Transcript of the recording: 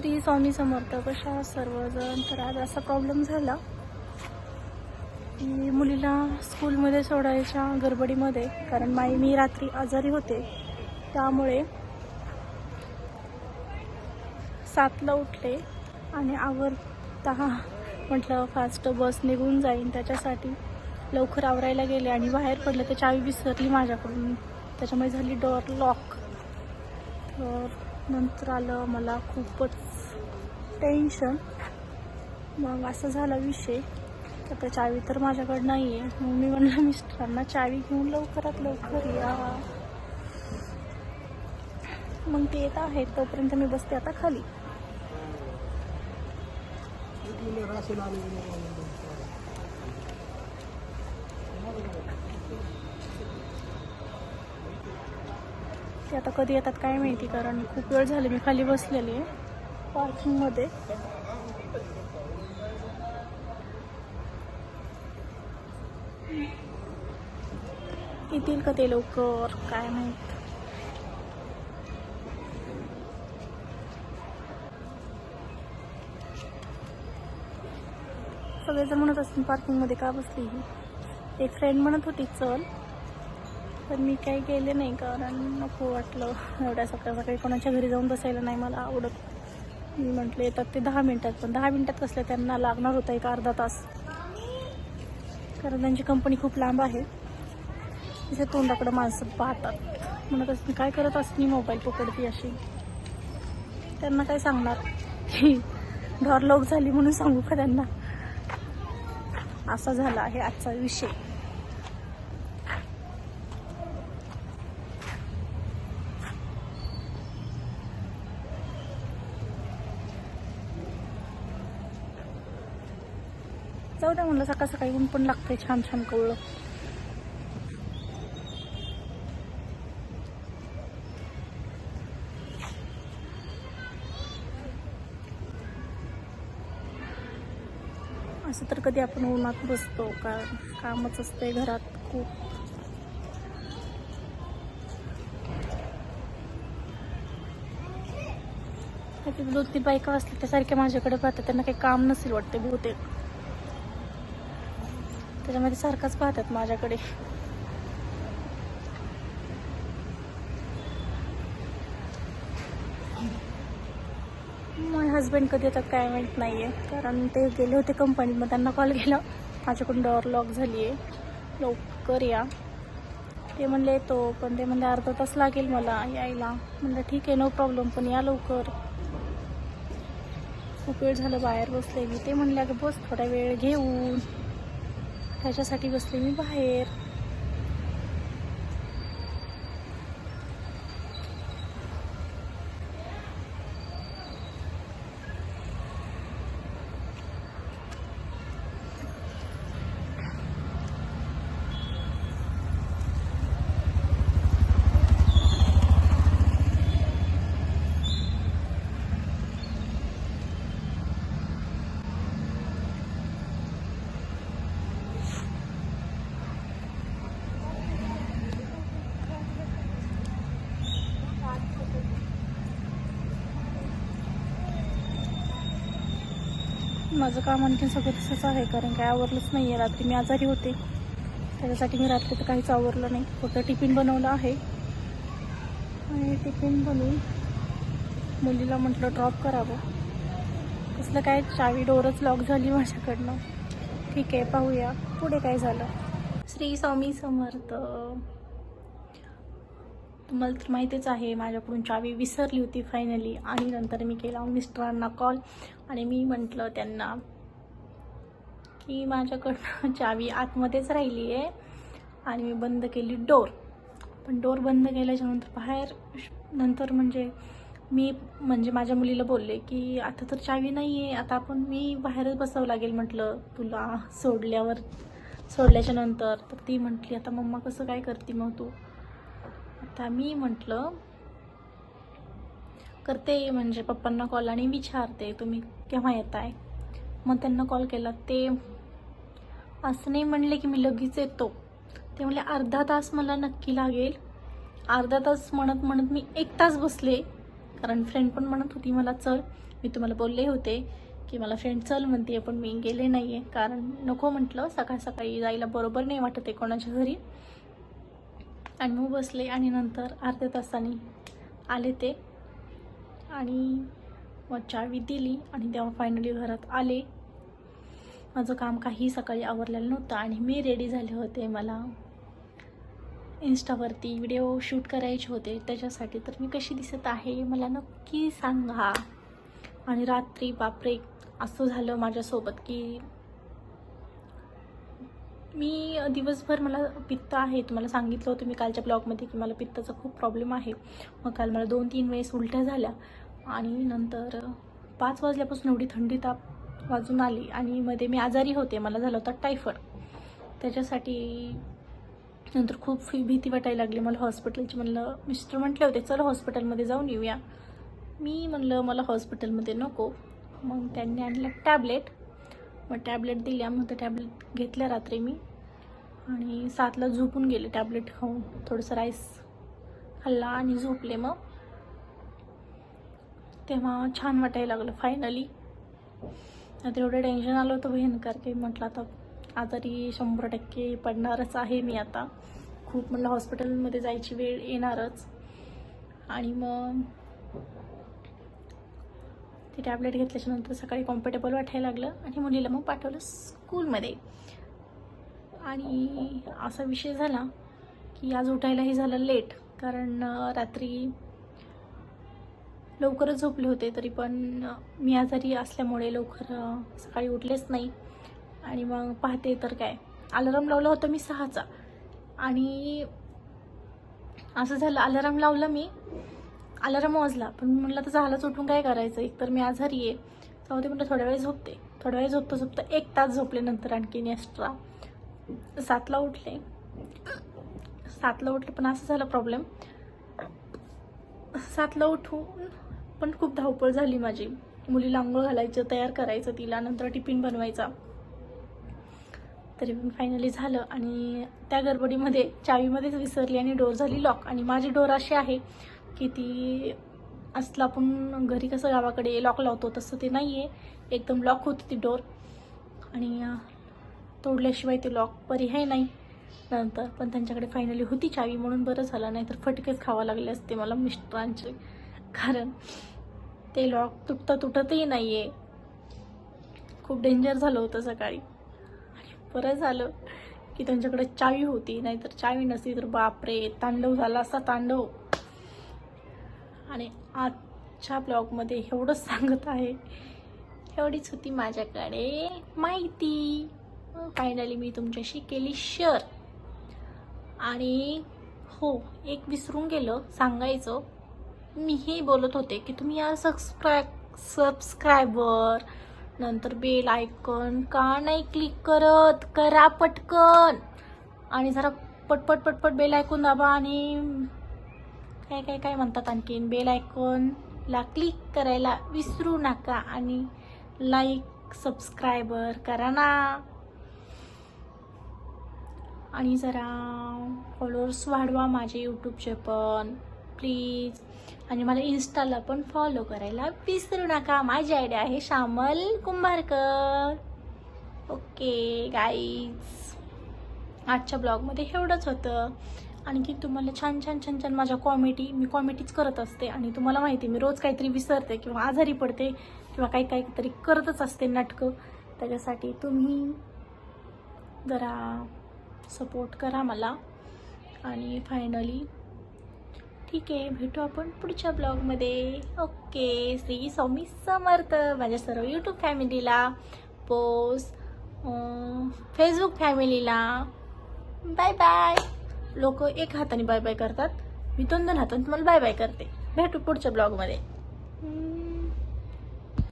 श्री स्वामी समर्थ कशा सर्वजण? तर आज असा प्रॉब्लेम झाला की मुलीला स्कूलमध्ये सोडायच्या गडबडीमध्ये कारण माई मी रात्री आजारी होते. त्यामुळे सातला उठले आणि आवरता म्हटलं फास्ट बस निघून जाईन. त्याच्यासाठी लवकर आवरायला गेले आणि बाहेर पडले. तर चावी विसरली माझ्याकडून. त्याच्यामुळे झाली डोअर लॉक तर नंतर आलं मला खूपच टेन्शन मग असं झाला विषय. तर त्या चावी तर माझ्याकडे नाही आहे मग मी म्हणलं मिस्टरांना चावी घेऊन लवकरात लवकर या. मग ते येत आहेत. तोपर्यंत मी बसते आता खाली. ते आता कधी येतात काय माहिती कारण खूप वेळ झाले मी खाली बसलेली. आहे पार्किंगमध्ये. येतील का ते लवकर? काय माहीत. सगळेजण म्हणत असतील पार्किंगमध्ये का बसली ही? एक फ्रेंड म्हणत होती चल. पण मी काही गेले नाही कारण नको वाटलं. एवढ्या सकाळ सकाळी कोणाच्या घरी जाऊन बसायला नाही मला आवडत. मी म्हटले येतात ते दहा मिनिटात पण दहा मिनिटात कसलं त्यांना लागणार होता एक अर्धा तास? कारण त्यांची कंपनी खूप लांब आहे. तिथे तोंडाकडं माणसं पाहतात. म्हणत असते काय करत असते मोबाईल पकडते अशी? त्यांना काय सांगणार? ढॉर लोक झाली म्हणून सांगू का त्यांना? असा झाला आहे आजचा विषय. जाऊ द्या म्हणलं सकाळ सकाळी ऊन पण लागतंय छान छान कवळं. असं तर कधी आपण उन्हात बसतो का कामच असतंय घरात खूप. दोन तीन बायका असल्या त्यासारख्या माझ्याकडे पाहतात त्यांना काही काम नसेल वाटते बहुतेक. त्याच्यामध्ये सारखाच पाहतात माझ्याकडे. माझे हस्बंड कधी येतात काय माहीत नाही आहे कारण ते गेले होते कंपनीत मग त्यांना कॉल केला. माझ्याकडून डोअर लॉक झाली आहे लवकर या. ते म्हणले येतो. पण ते म्हणले अर्धा तास लागेल मला यायला. म्हणलं ठीक आहे नो प्रॉब्लेम पण या लवकर. खूप वेळ झालं बाहेर बसले मी ते म्हणले अगं बस थोडा वेळ घेऊन. त्याच्यासाठी बसले मी बाहेर माझं काम आणखीन सगळं तसंच आहे कारण काय आवरलंच नाही आहे रात्री मी आजारी होते. त्याच्यासाठी मी रात्री तर काहीच आवरलं नाही. फक्त टिफिन बनवलं आहे. आणि टिफिन बनवून मुलीला म्हटलं ड्रॉप करावं. कसलं काय चावी डोरच लॉक झाली माझ्याकडनं. ठीक आहे पाहूया. पुढे काय झालं? श्री स्वामी समर्थ. तुम्हाला तर माहितीच आहे माझ्याकडून चावी विसरली होती फायनली आणि नंतर मी केला मिस्टरांना कॉल आणि मी म्हटलं त्यांना की माझ्याकडनं चावी आतमध्येच राहिली आहे आणि मी बंद केली डोर पण डोर बंद केल्याच्यानंतर बाहेर नंतर म्हणजे मी म्हणजे माझ्या मुलीला बोलले की आता तर चावी नाही आहे आता आपण मी बाहेरच बसावं लागेल म्हटलं. तुला सोडल्यावर सोडल्याच्या नंतर. तर ती म्हटली आता मम्मा कसं काय करते मग तू? आता मी म्हटलं करते म्हणजे पप्पांना कॉल आणि विचारते तुम्ही केव्हा येत आहे मग त्यांना कॉल केला. ते असं नाही म्हणले की मी लगेच येतो. ते म्हणले अर्धा तास मला नक्की लागेल. अर्धा तास म्हणत म्हणत मी एक तास बसले. कारण फ्रेंड पण म्हणत होती मला चल. मी तुम्हाला बोलले होते की मला फ्रेंड चल म्हणते पण मी गेले नाही आहे कारण नको म्हटलं सकाळ सकाळी जायला बरोबर नाही वाटत आहे कोणाच्या घरी. आणि मग बसले आणि नंतर अर्ध्या तासाने आले ते. आणि मग चावी दिली आणि तेव्हा फायनली घरात आले. माझं काम काही सकाळी आवरलेलं नव्हतं आणि मी रेडी झाले होते. मला इंस्टावरती व्हिडिओ शूट करायचे होते. त्याच्यासाठी तर मी कशी दिसत आहे मला नक्की सांगा. आणि रात्री बापरे असं झालं माझ्यासोबत की मी दिवसभर मला पित्त आहे. तुम्हाला सांगितलं होतं मी कालच्या ब्लॉगमध्ये की मला पित्ताचा खूप प्रॉब्लेम आहे. मग काल मला दोन तीन वेळेस उलट्या झाल्या. आणि नंतर पाच वाजल्यापासून एवढी थंडी ताप वाजून आली. आणि मध्ये मी आजारी होते. मला झालं होता टायफॉइड त्याच्यासाठी नंतर खूप भीती वाटायला लागली. मला हॉस्पिटलची म्हणलं मिस्टर म्हटले होते चल हॉस्पिटलमध्ये जाऊन येऊया. मी म्हणलं मला हॉस्पिटलमध्ये नको. मग त्यांनी आणलं टॅबलेट मग टॅबलेट दिल्या मग त्या टॅबलेट घेतल्या रात्री मी. आणि सातला झोपून गेले टॅबलेट खाऊन. थोडंसं राईस खाल्ला आणि झोपले मग. तेव्हा छान वाटायला लागलं फायनली आता एवढं टेन्शन आलं होतं भयंकर. काही म्हटलं आता आजारी शंभर टक्के पडणारच आहे मी आता. खूप म्हटलं हॉस्पिटलमध्ये जायची वेळ येणारच. आणि मग ते टॅबलेट घेतल्याच्यानंतर सकाळी कॉम्फर्टेबल वाटायला लागलं आणि मुलीला मग पाठवलं स्कूलमध्ये आणि असा विषय झाला की आज उठायलाही झालं लेट कारण रात्री लवकरच झोपले होते तरी पण मी आजारी असल्यामुळे लवकर सकाळी उठलेच नाही. आणि मग पाहते तर काय अलाराम लावला होता मी सहाचा. आणि असं झालं अलाराम लावला मी. अलार्म वाजला. पण म्हटलं तर झालंच उठून काय करायचं? एकतर मी आजारी आहे. जाऊ म्हटलं थोड्या वेळ झोपते. थोड्या वेळ झोपता झोपता एक तास झोपले नंतर आणखीन एक्स्ट्रा सातला उठले. सातला उठले पण असं झालं प्रॉब्लेम सातला उठून पण खूप धावपळ झाली माझी. मुलीला आंघोळ घालायचं तयार करायचं तिला नंतर टिफिन बनवायचा. तरी पण फायनली झालं आणि त्या गडबडीमध्ये चावीमध्येच विसरली आणि डोर झाली लॉक आणि माझी डोर अशी आहे की ती असलं आपण घरी कसं गावाकडे लॉक लावतो तसं ते नाही आहे एकदम लॉक होती ती डोर आणि तोडल्याशिवाय ते लॉक पर्याय नाही. नंतर पण त्यांच्याकडे फायनली होती चावी म्हणून बरं झालं. नाही तर फटकेच खावा लागले असते मला मिस्टरांचे. कारण ते लॉक तुटता तुटतही नाही आहे खूप डेंजर झालं होतं सकाळी. आणि बरं झालं की त्यांच्याकडे चावी होती. नाहीतर चावी नसती तर बापरे तांडव झाला असा तांडव. आणि आजच्या ब्लॉगमध्ये एवढंच सांगत आहे. एवढीच होती माझ्याकडे माहिती. फायनली मी तुमच्याशी केली शेअर आणि हो एक विसरून गेलं सांगायचं. मीही बोलत होते की तुम्ही या सबस्क्राईब सबस्क्रायबर नंतर बेल आयकॉन का नाही क्लिक करत? करा पटकन. आणि जरा पटपट पटपट बेल ऐकून दाबा आणि काय काय काय म्हणतात आणखीन बेल आयकॉनला क्लिक करायला विसरू नका आणि लाईक सबस्क्रायबर करा ना. आणि जरा फॉलोअर्स वाढवा माझे यूट्यूबचे पण प्लीज आणि मला इन्स्टाला पण फॉलो करायला विसरू नका. माझी आयडिया आहे श्यामल कुंभारकर. ओके गाईज आजच्या ब्लॉगमध्ये एवढंच होतं. आणखी तुम्हाला छान छान छान छान माझ्या कॉमेडी मी कॉमेडीच करत असते आणि तुम्हाला माहिती आहे, मी रोज काहीतरी विसरते किंवा आजारी पडते किंवा काही काहीतरी करतच असते नाटकं. त्याच्यासाठी तुम्ही जरा सपोर्ट करा मला. आणि फायनली ठीक आहे भेटू आपण पुढच्या ब्लॉगमध्ये ओके श्री स्वामी समर्थ माझ्या सर्व यूट्यूब फॅमिलीला पोस्ट फेसबुक फॅमिलीला बाय बाय लोक एक हाताने बाय बाय करतात. मी दोन दोन हाताने तुम्हाला बाय बाय करते. भेटू पुढच्या ब्लॉगमध्ये